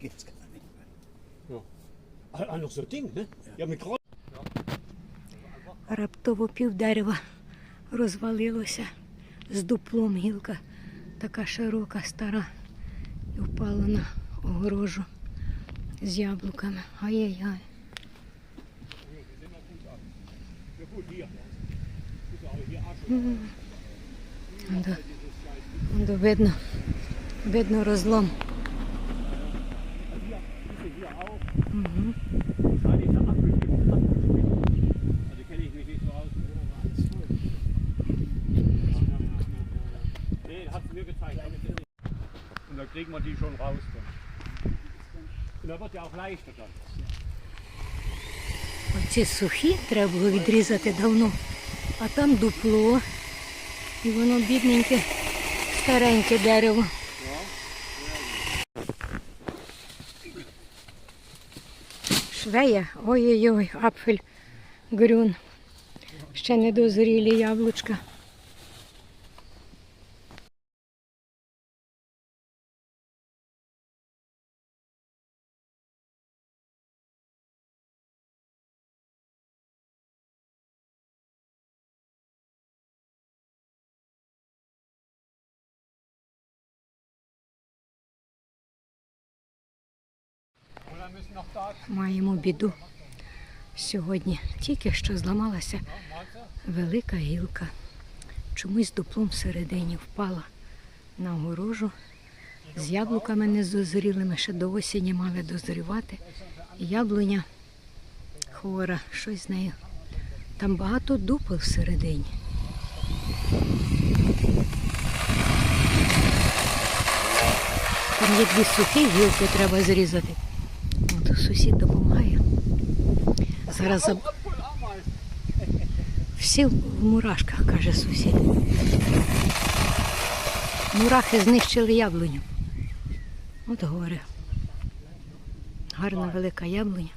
geht's gar nicht mehr. Ah, noch so ein Ding, ne? Ja, mit Kreuz. Раптово пів дерева розвалилося з дуплом гілка, така широка, стара, і впала на огорожу з яблуками. Ай-яй-яй. Ондо видно, видно розлом. Und da kriegen wir die schon raus. Dann. Da wird ja auch leichter dann. Оці сухі треба було відрізати давно, а там дупло, і воно бідненьке, стареньке дерево. Швея, ой-ой-ой, апфель, грюн. Ще не дозрілі яблучка. Маємо біду. Сьогодні тільки що зламалася велика гілка. Чомусь дуплом всередині впала на огорожу. З яблуками незозрілими ще до осені мали дозрівати. Яблуня хвора, щось з нею. Там багато дупел всередині. Там є дві сухі гілки, треба зрізати. Сусід допомагає. Зараз всі в мурашках, каже сусід. Мурахи знищили яблуню. От горе. Гарна велика яблуня.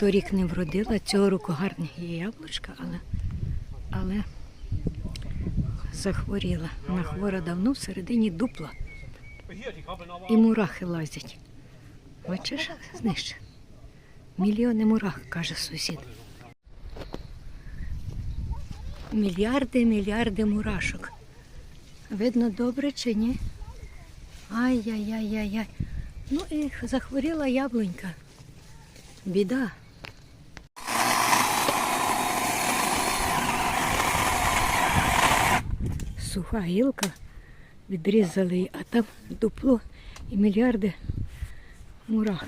Торік не вродила, цього року гарне є яблучка, але, але захворіла. Вона хвора давно всередині дупла. І мурахи лазять. Бачиш, знищив. Мільйони мурах, каже сусід. Мільярди, мільярди мурашок. Видно добре чи ні? Ай-яй-яй-яй-яй. Ну і захворіла яблунька. Біда. Суха гілка, відрізали її, а там дупло і мільярди мурах.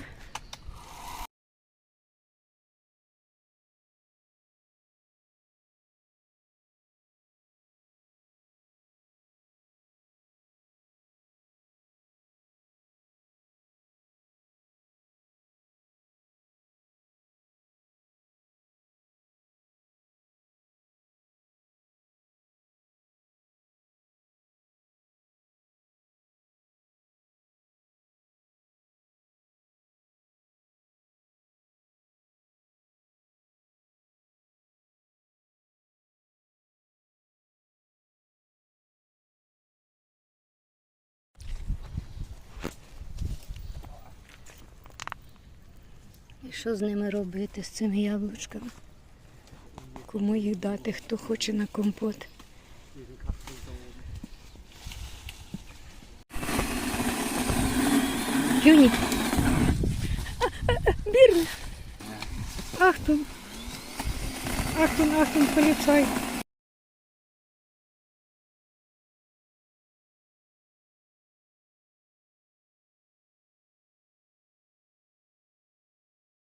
І що з ними робити, з цими яблучками? Кому їх дати, хто хоче на компот? Юні. Бірн. Ахтун. Ахтун, ахтун, поліцай.